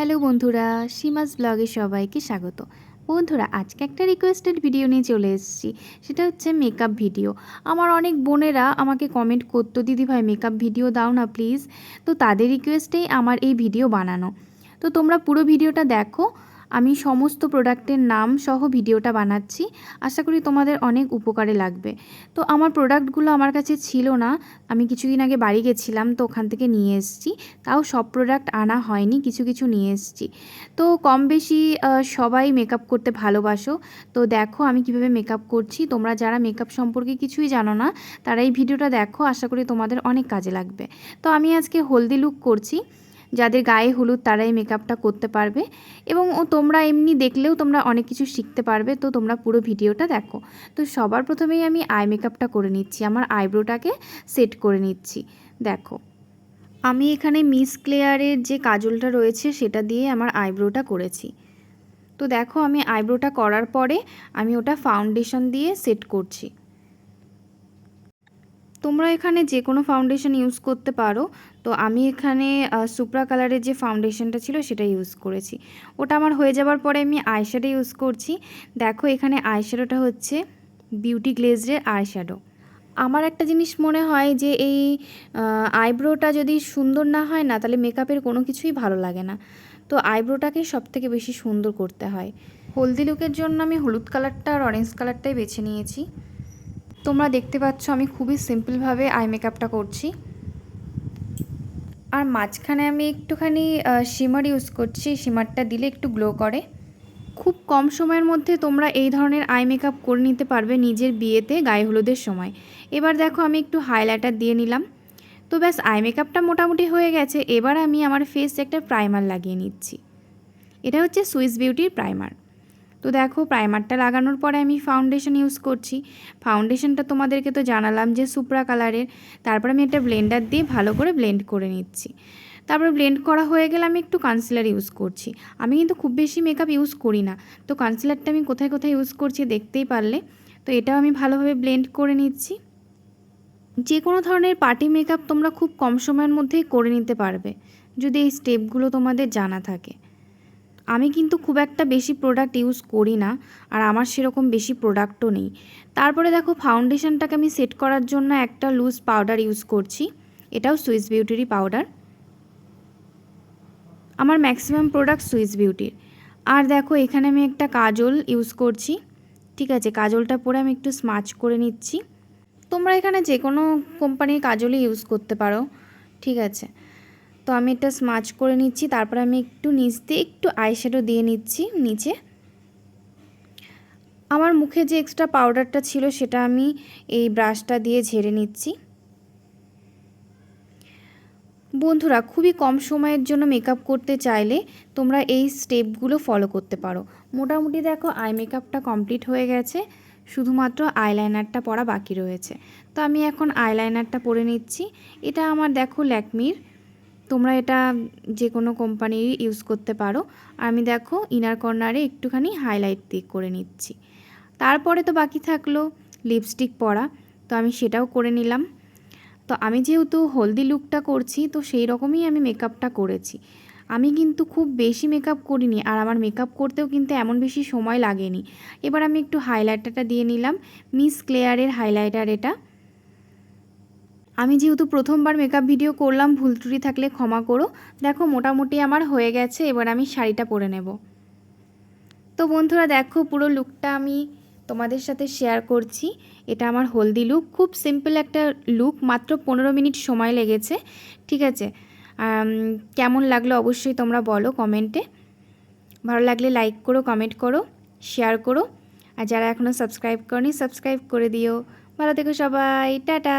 Hello বন্ধুরা, সীমাস ব্লগে সবাইকে স্বাগত। বন্ধুরা, আজকে একটা রিকোয়েস্টেড ভিডিও নিয়ে চলে এসেছি। সেটা হচ্ছে মেকআপ ভিডিও আমার অনেক বোনেরা আমাকে কমেন্ট করতো, দিদি ভাই মেকআপ ভিডিও দাও না প্লিজ তো তাদের রিকোয়েস্টেই আমার এই ভিডিও বানানো। তো তোমরা পুরো ভিডিওটা দেখো আমি সমস্ত প্রোডাক্টের নাম সহ ভিডিওটা বানাচ্ছি। আশা করি তোমাদের অনেক উপকারে লাগবে। তো আমার প্রোডাক্টগুলো আমার কাছে ছিল না। আমি কিছুদিন আগে বাড়ি গেছিলাম, তো ওখান থেকে নিয়ে এসেছি। তাও সব প্রোডাক্ট আনা হয়নি, কিছু কিছু নিয়ে এসেছি। তো কম বেশি সবাই মেকআপ করতে ভালোবাসো। তো দেখো আমি কীভাবে মেকআপ করছি। তোমরা যারা মেকআপ সম্পর্কে কিছুই জানো না, তারা এই ভিডিওটা দেখো। আশা করি তোমাদের অনেক কাজে লাগবে। তো আমি আজকে হলদি লুক করছি। যাদের গায়ে হলুদ তারাই মেকআপটা করতে পারবে। এবং ও তোমরা এমনি দেখলেও তোমরা অনেক কিছু শিখতে পারবে। তো তোমরা পুরো ভিডিওটা দেখো। তো সবার প্রথমেই আমি আই মেকআপটা করে নিচ্ছি। আমার আইব্রোটাকে সেট করে নিচ্ছি। দেখো। আমি এখানে মিস ক্লেয়ারের যে কাজলটা রয়েছে, সেটা দিয়ে আমার আইব্রোটা করেছি। তো দেখো, আমি আইব্রোটা করার পরে আমি ওটা ফাউন্ডেশন দিয়ে সেট করছি। তোমরা এখানে যে কোনো ফাউন্ডেশন ইউজ করতে পারো। তো আমি এখানে সুপ্রা কালারের যে ফাউন্ডেশনটা ছিল সেটা ইউজ করেছি। ওটা আমার হয়ে যাওয়ার পরে আমি আইশ্যাডো ইউজ করছি। দেখো এখানে আইশ্যাডোটা হচ্ছে বিউটি গ্লেজের আইশ্যাডো আমার একটা জিনিস মনে হয় যে এই আইব্রোটা যদি সুন্দর না হয় না, তাহলে মেকআপের কোনো কিছুই ভালো লাগে না। তো আইব্রোটাকে সব থেকে বেশি সুন্দর করতে হয়। হলদি লুকের জন্য আমি হলুদ কালারটা আর অরেঞ্জ কালারটাই বেছে নিয়েছি। তোমরা দেখতে পাচ্ছ আমি খুবই সিম্পলভাবে আই মেকআপটা করছি। আর মাঝখানে আমি একটুখানি শিমার ইউজ করছি। শিমারটা দিলে একটু গ্লো করে। খুব কম সময়ের মধ্যে তোমরা এই ধরনের আই মেকআপ করে নিতে পারবে নিজের বিয়েতে গায়ে হলুদের সময়। এবার দেখো আমি একটু হাইলাইটার দিয়ে নিলাম। তো ব্যাস আই মেকআপটা মোটামুটি হয়ে গেছে। এবার আমি আমার ফেস একটা প্রাইমার লাগিয়ে নিচ্ছি। এটা হচ্ছে সুইস বিউটির প্রাইমার তো দেখো প্রাইমারটা লাগানোর পরে আমি ফাউন্ডেশন ইউজ করছি। ফাউন্ডেশনটা তোমাদেরকে তো জানালাম যে সুপ্রা কালারের তারপর আমি একটা ব্লেন্ডার দিয়ে ভালো করে ব্লেন্ড করে নিচ্ছি। তারপর ব্লেন্ড করা হয়ে গেলে আমি একটু কনসিলার ইউজ করছি। আমি কিন্তু খুব বেশি মেকআপ ইউজ করি না। তো কনসিলারটা আমি কোথায় কোথায় ইউজ করছি দেখতেই পারলে। তো এটাও আমি ভালোভাবে ব্লেন্ড করে নিচ্ছি। যে কোনো ধরনের পার্টি মেকআপ তোমরা খুব কম সময়ের মধ্যেই করে নিতে পারবে। যদি এই স্টেপগুলো তোমাদের জানা থাকে। আমি কিন্তু খুব একটা বেশি প্রোডাক্ট ইউজ করি না, আর আমার সেরকম বেশি প্রোডাক্টও নেই। তারপরে দেখো ফাউন্ডেশনটাকে আমি সেট করার জন্য একটা লুজ পাউডার ইউজ করছি, এটাও সুইস বিউটিরই পাউডার আমার ম্যাক্সিমাম প্রোডাক্ট সুইস বিউটির আর দেখো এখানে আমি একটা কাজল ইউজ করছি, ঠিক আছে, কাজলটা পরে আমি একটু স্মাচ করে নিচ্ছি। তোমরা এখানে যে কোনো কোম্পানির কাজলই ইউজ করতে পারো, ঠিক আছে। তো আমি এটা স্মাচ করে নিচ্ছি, তারপর আমি একটু নিচ দিয়ে একটু আইশ্যাডো দিয়ে নিচ্ছি, নিচে। আমার মুখে যে এক্সট্রা পাউডারটা ছিল সেটা আমি এই ব্রাশটা দিয়ে ঝেড়ে নিচ্ছি। বন্ধুরা, খুবই কম সময়ের জন্য মেকআপ করতে চাইলে তোমরা এই স্টেপগুলো ফলো করতে পারো। মোটামুটি দেখো আই মেকআপটা কমপ্লিট হয়ে গেছে, শুধুমাত্র আইলাইনারটা পরা বাকি রয়েছে। তো আমি এখন আইলাইনারটা পরে নিচ্ছি। এটা আমার, দেখো, ল্যাকমির তোমরা এটা যে কোনো কোম্পানির ইউজ করতে পারো। আমি দেখো ইনার কর্নারে একটুখানি হাইলাইট দিয়ে করে নিচ্ছি। তারপরে তো বাকি থাকল লিপস্টিক পরা, তো আমি সেটাও করে নিলাম। তো আমি যেহেতু হলদি লুকটা করছি, তো সেই রকমই আমি মেকআপটা করেছি। আমি কিন্তু খুব বেশি মেকআপ করিনি, আর আমার মেকআপ করতেও কিন্তু এমন বেশি সময় লাগেনি। এবার আমি একটু হাইলাইটারটা দিয়ে নিলাম। মিস ক্লেয়ারের হাইলাইটার এটা। আমি যেহেতু প্রথমবার মেকআপ ভিডিও করলাম, ভুল ত্রুটি থাকলে ক্ষমা করো। দেখো, মোটামুটি আমার হয়ে গেছে, এবার আমি শাড়িটা পরে নেব। তো বন্ধুরা, দেখো, পুরো লুকটা আমি তোমাদের সাথে শেয়ার করছি। এটা আমার হলদি লুক খুব সিম্পল একটা লুক মাত্র পনেরো মিনিট সময় লেগেছে, ঠিক আছে? কেমন লাগল অবশ্যই তোমরা বলো কমেন্টে ভালো লাগলে লাইক করো কমেন্ট করো শেয়ার করো। আর যারা এখনও সাবস্ক্রাইব করনি সাবস্ক্রাইব করে দিও। ভালো থেকো সবাই, টাটা!